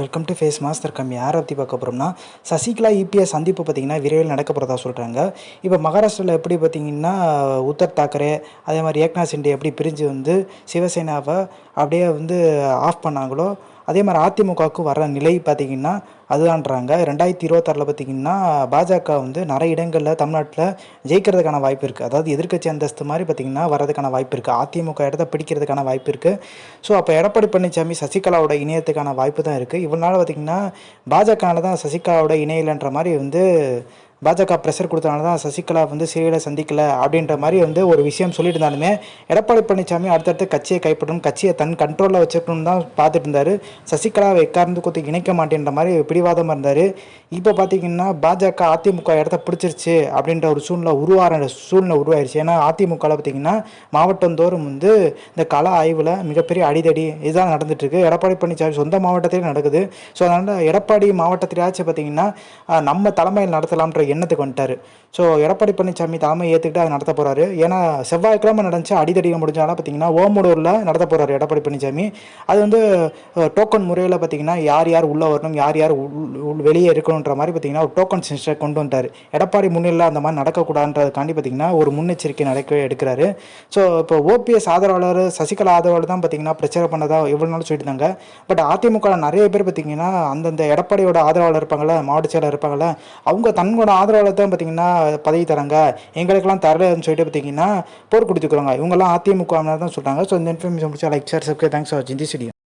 Welcome to face master கம்மி யாரை பற்றி பார்க்க போகிறோம்னா சசிகலா இபிஎஸ் சந்திப்பு பார்த்திங்கன்னா விரைவில் நடக்க போகிறதா சொல்கிறாங்க இப்போ மகாராஷ்டிராவில் எப்படி பார்த்திங்கன்னா உத்தர் தாக்கரே அதே மாதிரி ஏக்நாத் சிண்டே எப்படி பிரிஞ்சு வந்து சிவசேனாவை அப்படியே வந்து ஆஃப் பண்ணாங்களோ அதே மாதிரி அதிமுகவுக்கு வர நிலை பார்த்திங்கன்னா அதுதான்றாங்க. ரெண்டாயிரத்தி இருபத்தாறில் பார்த்திங்கன்னா பாஜக வந்து நிறைய இடங்களில் தமிழ்நாட்டில் ஜெயிக்கிறதுக்கான வாய்ப்பு இருக்குது அதாவது எதிர்க்கட்சி அந்தஸ்து மாதிரி பார்த்திங்கன்னா வரதுக்கான வாய்ப்பு இருக்குது அதிமுக இடத்த பிடிக்கிறதுக்கான வாய்ப்பு இருக்குது ஸோ அப்போ எடப்பாடி பழனிசாமி சசிகலாவோட இணையத்துக்கான வாய்ப்பு தான் இருக்குது இவ்வளோ நாள் பார்த்திங்கன்னா பாஜகனால தான் சசிகலாவோட இணையலைன்ற மாதிரி வந்து பாஜக ப்ரெஷர் கொடுத்தனால தான் சசிகலா வந்து சிறையில் சந்திக்கல அப்படின்ற மாதிரி வந்து ஒரு விஷயம் சொல்லிட்டு இருந்தாலுமே எடப்பாடி பழனிசாமி அடுத்தடுத்து கட்சியை கைப்பற்றணும் கட்சியை தன் கண்ட்ரோலில் வச்சுக்கணும் தான் பார்த்துட்டு இருந்தார். சசிகலாவை எக்கார்ந்து கொத்து இணைக்க மாட்டேன்ற மாதிரி பிடிவாதமாக இருந்தார். இப்போ பார்த்தீங்கன்னா பாஜக அதிமுக இடத்த பிடிச்சிருச்சு அப்படின்ற ஒரு சூழ்நிலை உருவார சூழ்நிலை உருவாயிருச்சு. ஏன்னா அதிமுகவில் பார்த்தீங்கன்னா மாவட்டந்தோறும் வந்து இந்த கள ஆய்வில் மிகப்பெரிய அடிதடி இதுதான் நடந்துட்டுருக்கு. எடப்பாடி பழனிசாமி சொந்த மாவட்டத்திலே நடக்குது. ஸோ அதனால் எடப்பாடி மாவட்டத்திலேயாச்சும் பார்த்தீங்கன்னா நம்ம தலைமையில் நடத்தலாம்ன்ற எண்ணத்துக்கு வந்துட்டார். ஸோ எடப்பாடி பழனிசாமி தாமே ஏற்றுக்கிட்டு அதை நடத்த போகிறாரு ஏன்னா செவ்வாய்க்கிழமை நடந்துச்சு அடிதடிகள் முடிஞ்சாலும் பார்த்தீங்கன்னா ஓமடூரில் நடத்த போகிறாரு எடப்பாடி பழனிசாமி. அது வந்து டோக்கன் முறையில் பார்த்தீங்கன்னா யார் யார் உள்ளே வரணும் யார் யார் உள் வெளியே இருக்கணுன்ற மாதிரி பார்த்தீங்கன்னா ஒரு டோக்கன் சிஸ்டர் கொண்டு வந்துட்டார். எடப்பாடி முன்னிலையில் அந்த மாதிரி நடக்கக்கூடாதுன்றதுக்காண்டி பார்த்தீங்கன்னா ஒரு முன்னெச்சரிக்கை நடக்க எடுக்கிறாரு. ஸோ இப்போ ஓபிஎஸ் ஆதரவாளர் சசிகலா ஆதரவாளர் தான் பார்த்தீங்கன்னா பிரச்சாரம் பண்ணதாக எவ்வளோ நாள் சொல்லியிருந்தாங்க. பட் அதிமுக நிறைய பேர் பார்த்தீங்கன்னா அந்தந்த எடப்பாடியோட ஆதரவாளர் இருப்பாங்கள்ல மாவட்ட செயலர் இருப்பாங்கள்ல அவங்க தன்னோட ஆதரவாளர் தான் பார்த்தீங்கன்னா பதவி தராங்க. எங்களுக்கெல்லாம் தரலன்னு சொல்லிட்டு பார்த்தீங்கன்னா போர் கொடுத்துக்கிறாங்க இவங்கெல்லாம் அதிமுக தான் சொல்கிறாங்க ஸோ இந்த இன்ஃபர்மேஷன் முடிச்சா like share subscribe thanks for வாட்சிங் திஸ் வீடியோ